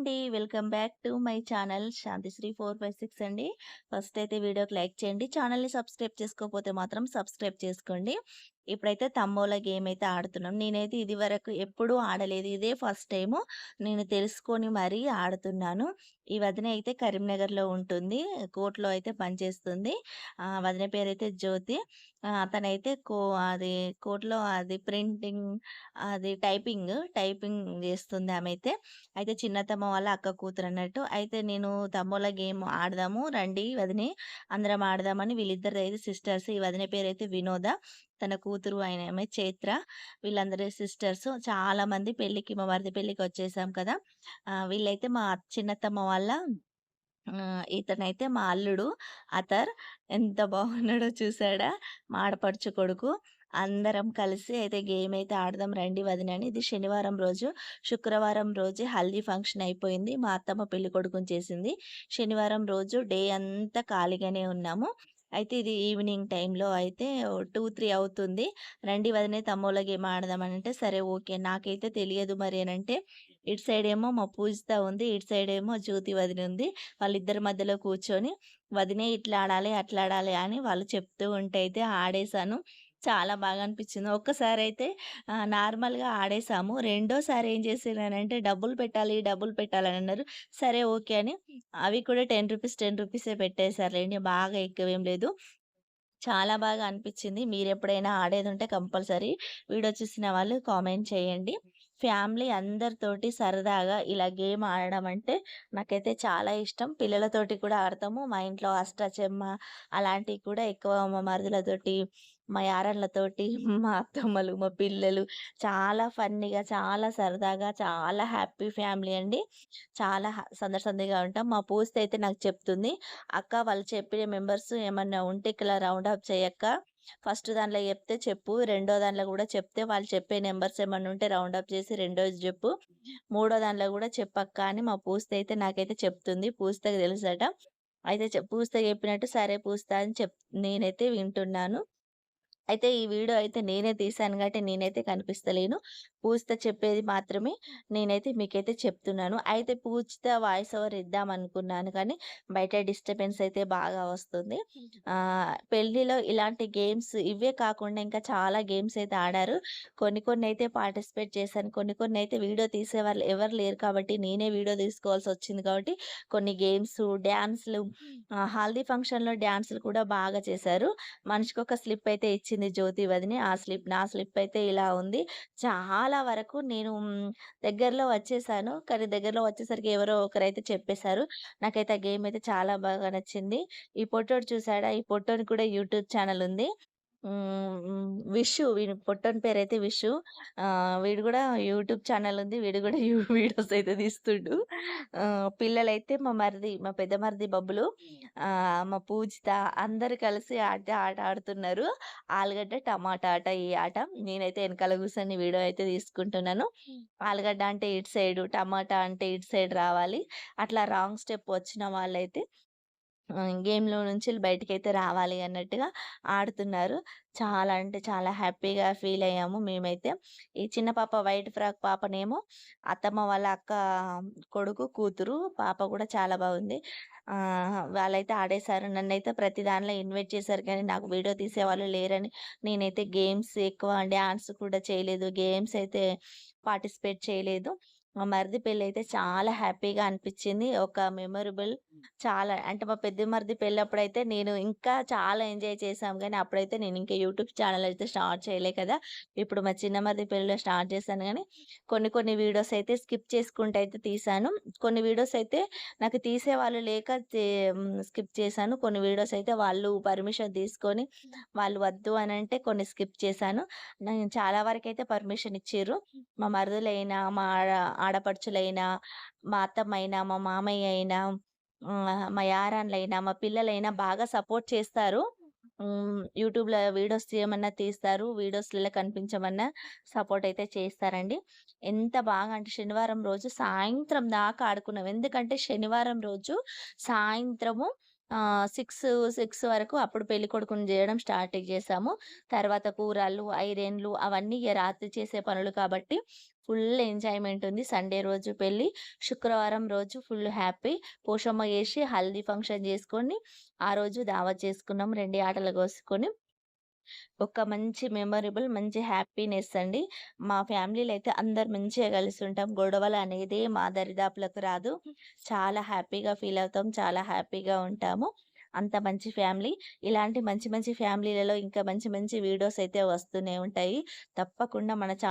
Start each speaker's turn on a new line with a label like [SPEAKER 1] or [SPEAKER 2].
[SPEAKER 1] అండి. Welcome back to my channel Shantisri 456 అండి. First అయితే వీడియోకి లైక్ చేయండి. ఛానల్‌ని సబ్స్క్రైబ్ చేసుకోకపోతే మాత్రం సబ్స్క్రైబ్ చేసుకోండి. ఇప్పుడైతే తంబోలా గేమ్ అయితే ఆడుతున్నాం. నేనైతే ఇదివరకు ఎప్పుడూ ఆడలేదు. ఇదే ఫస్ట్ టైము. నేను తెలుసుకొని మరీ ఆడుతున్నాను. ఈ వదిన అయితే కరీంనగర్‌లో ఉంటుంది. కోర్ట్‌లో అయితే పనిచేస్తుంది. ఆ వదిన పేరైతే జ్యోతి. అతనైతే కో అది కోర్ట్‌లో అది ప్రింటింగ్ అది టైపింగ్, టైపింగ్ చేస్తుంది ఆమె అయితే అయితే చిన్నతమ్మ వాళ్ళ అక్క కూతురు అన్నట్టు అయితే నేను తమ్ముల గేమ్ ఆడదాము రండి వదిని అందరం ఆడదామని వీళ్ళిద్దరిదైతే సిస్టర్స్. ఈ వదిన పేరైతే వినోద. తన కూతురు ఆయన చైత్ర. వీళ్ళందరూ సిస్టర్స్. చాలామంది పెళ్ళికి మా వరద పెళ్ళికి వచ్చేసాం కదా! వీళ్ళైతే మా చిన్నతమ్మ వాళ్ళ ఆహ్, ఇతనైతే మా అల్లుడు అతర్. ఎంత బాగున్నాడో చూసాడా? మాడపడుచు కొడుకు. అందరం కలిసి అయితే గేమ్ అయితే ఆడదాం రండి వదిన అని. ఇది శనివారం రోజు. శుక్రవారం రోజే హల్దీ ఫంక్షన్ అయిపోయింది. మా అత్తమ్మ పెళ్ళి కొడుకుని చేసింది. శనివారం రోజు డే అంతా ఖాళీగానే ఉన్నాము. అయితే ఇది ఈవినింగ్ టైంలో అయితే 2, 3 అవుతుంది. రండి వదినే తమ్మోళ్ళ గేమ్ ఆడదామనంటే సరే ఓకే. నాకైతే తెలియదు మరి ఏనంటే ఇటు సైడ్ ఏమో మా పూజిత ఉంది. ఇటు సైడ్ ఏమో జ్యోతి వదిన ఉంది. వాళ్ళిద్దరి మధ్యలో కూర్చొని వదినే ఇట్లా ఆడాలి, అట్లా ఆడాలి అని వాళ్ళు చెప్తూ ఉంటే అయితే ఆడేశాను. చాలా బాగా అనిపించింది. ఒక్కసారైతే అయితే నార్మల్‌గా ఆడేసాము. రెండోసారి ఏం చేసినానంటే డబ్బులు పెట్టాలి, డబ్బులు పెట్టాలని అన్నారు. సరే ఓకే అని అవి కూడా టెన్ రూపీస్, 10 రూపీసే పెట్టేశారులేండి బాగా ఎక్కువ ఏం లేదు. చాలా బాగా అనిపించింది. మీరు ఎప్పుడైనా ఆడేది ఉంటే కంపల్సరీ వీడియో చూసిన వాళ్ళు కామెంట్ చేయండి. ఫ్యామిలీ అందరితోటి సరదాగా ఇలా గేమ్ ఆడడం అంటే నాకైతే చాలా ఇష్టం. పిల్లలతోటి కూడా ఆడతాము. మా ఇంట్లో అష్టాచెమ్మ అలాంటివి కూడా ఎక్కువ మా మరుదులతోటి, మా యారాళ్ళతోటి, మా అత్తమ్మలు, మా పిల్లలు చాలా ఫన్నీగా, చాలా సరదాగా, చాలా హ్యాపీ ఫ్యామిలీ అండి. చాలా సందడి సందడిగా ఉంటాం. మా పూస్తే అయితే నాకు చెప్తుంది. "అక్క వాళ్ళు చెప్పిన మెంబర్స్ ఏమన్నా ఉంటే ఇలా రౌండ్ అప్ చేయక్క ఫస్ట్ దాంట్లో చెప్తే చెప్పు. రెండో దాంట్లో కూడా చెప్తే వాళ్ళు చెప్పే నెంబర్స్ ఏమన్నా ఉంటే రౌండ్ అప్ చేసి రెండోది చెప్పు మూడో దాంట్లో కూడా చెప్పక్క" అని మా పూస్తే అయితే నాకైతే చెప్తుంది. పూజితకి తెలుసట. అయితే పూస్తే చెప్పినట్టు సరే పూజిత అని చెప్ నేనైతే వింటున్నాను. అయితే ఈ వీడియో అయితే నేనే తీశాను కాబట్టి నేనైతే కనిపిస్తలేను. పూజిత చెప్పేది మాత్రమే నేనైతే మీకైతే చెప్తున్నాను. అయితే పూజిత వాయిస్ ఓవర్ ఇద్దామనుకున్నాను కానీ బయట డిస్టర్బెన్స్ అయితే బాగా వస్తుంది. ఆహ్, పెళ్ళిలో ఇలాంటి గేమ్స్ ఇవే కాకుండా ఇంకా చాలా గేమ్స్ అయితే ఆడారు. కొన్ని కొన్ని అయితే పార్టిసిపేట్ చేశాను. కొన్ని కొన్ని అయితే వీడియో తీసేవాళ్ళు ఎవరు లేరు కాబట్టి నేనే వీడియో తీసుకోవాల్సొచ్చింది కాబట్టి కొన్ని గేమ్సు, డాన్స్‌లు ఆహ్, హల్దీ ఫంక్షన్‌లో డాన్స్‌లు కూడా బాగా చేశారు. మనిషికొక స్లిప్ అయితే ఇచ్చింది జ్యోతి వదిన. ఆ స్లిప్ నా స్లిప్ అయితే ఇలా ఉంది. చాలా చాలా వరకు నేను దగ్గరలో వచ్చేసాను. కానీ దగ్గరలో వచ్చేసరికి ఎవరో ఒకరైతే చెప్పేశారు. నాకైతే ఆ గేమ్ అయితే చాలా బాగా నచ్చింది. ఈ పొట్టోడు చూసాడా? ఈ ఫోటోని కూడా యూట్యూబ్ ఛానల్ ఉంది. విషు హ్మ్. విషు పేరు అయితే విషు. వీడు కూడా యూట్యూబ్ ఛానల్ ఉంది. వీడు కూడా వీడియోస్ అయితే తీస్తుండు. పిల్లలైతే మా మరిది, మా పెద్ద మరిది బబ్బులు మా పూజిత అందరు కలిసి ఆట ఆట ఆడుతున్నారు. ఆలుగడ్డ, టమాటా ఆట ఈ ఆట. నేనైతే వెనకాల కూర్చొని వీడియో అయితే తీసుకుంటున్నాను. ఆలుగడ్డ అంటే ఇటు సైడ్ టమాటా అంటే ఇటు సైడ్ రావాలి. అట్లా రాంగ్ స్టెప్ వచ్చిన వాళ్ళైతే గేమ్‌లో నుంచి బయటికైతే రావాలి అన్నట్టుగా ఆడుతున్నారు. చాలా అంటే చాలా హ్యాపీగా ఫీల్ అయ్యాము మేమైతే. ఈ చిన్న పాప వైట్ ఫ్రాక్ పాపనేమో అత్తమ్మ వాళ్ళ అక్క కొడుకు, కూతురు. పాప కూడా చాలా బాగుంది. వాళ్ళైతే ఆడేశారు. నన్ను అయితే ప్రతి దానిలో ఇన్వైట్ చేశారు కానీ నాకు వీడియో తీసేవాళ్ళు లేరని నేనైతే గేమ్స్ ఎక్కువ డ్యాన్స్ కూడా చేయలేదు. గేమ్స్ అయితే పార్టిసిపేట్ చేయలేదు. మా మరిది పెళ్ళైతే చాలా హ్యాపీగా అనిపించింది. ఒక మెమరబుల్ చాలా అంటే మా పెద్ద మరిది పెళ్ళప్పుడైతే నేను ఇంకా చాలా ఎంజాయ్ చేశాం గానీ అప్పుడైతే నేను ఇంకా యూట్యూబ్ ఛానెల్ అయితే స్టార్ట్ చేయలే కదా! ఇప్పుడు మా చిన్న మరిది పెళ్ళిలో స్టార్ట్ చేశాను గానీ కొన్ని కొన్ని వీడియోస్ అయితే స్కిప్ చేసుకుంటూ అయితే తీశాను. కొన్ని వీడియోస్ అయితే నాకు తీసేవాళ్ళు లేక తే హ్మ్, స్కిప్ చేశాను. కొన్ని వీడియోస్ అయితే వాళ్ళు పర్మిషన్ తీసుకొని వాళ్ళు వద్దు అనంటే కొన్ని స్కిప్ చేశాను. నేను చాలా వరకైతే పర్మిషన్ ఇచ్చిర్రు. మా మరుదులైనా, మా ఆడపడుచులైనా, మా అత్తమ్మైనా, మా మామయ్య అయినా, మా యారాన్లైనా, మా పిల్లలైనా బాగా సపోర్ట్ చేస్తారు. యూట్యూబ్‌లో వీడియోస్ తీయమన్నా తీస్తారు. వీడియోస్‌లలో కనిపించమన్నా సపోర్ట్ అయితే చేస్తారండి. ఎంత బాగా అంటే శనివారం రోజు సాయంత్రం దాకా ఆడుకున్నాం. ఎందుకంటే శనివారం రోజు సాయంత్రము సిక్స్ సిక్స్ వరకు అప్పుడు పెళ్ళికొడుకుని చేయడం స్టార్ట్ చేసాము తర్వాత కూరలు, ఐరన్‌లు అవన్నీ రాత్రి చేసే పనులు కాబట్టి ఫుల్ ఎంజాయ్‌మెంట్ ఉంది. సండే రోజు పెళ్ళి శుక్రవారం రోజు ఫుల్ హ్యాపీ. పోషమ్మ చేసి హల్దీ ఫంక్షన్ చేసుకొని, ఆ రోజు దావా చేసుకున్నాం. రెండు ఆటలు కోసుకొని ఒక మంచి మెమొరబుల్ మంచి హ్యాపీనెస్ అండి. మా ఫ్యామిలీలో అయితే అందరు మంచిగా కలిసి ఉంటాం. గొడవలు అనేదే మా దరిదాపులకు రాదు. చాలా హ్యాపీగా ఫీల్ అవుతాం. చాలా హ్యాపీగా ఉంటాము. అంత మంచి ఫ్యామిలీ. ఇలాంటి మంచి మంచి ఫ్యామిలీలలో ఇంకా మంచి మంచి వీడియోస్ అయితే వస్తూనే ఉంటాయి. తప్పకుండా మన ఛా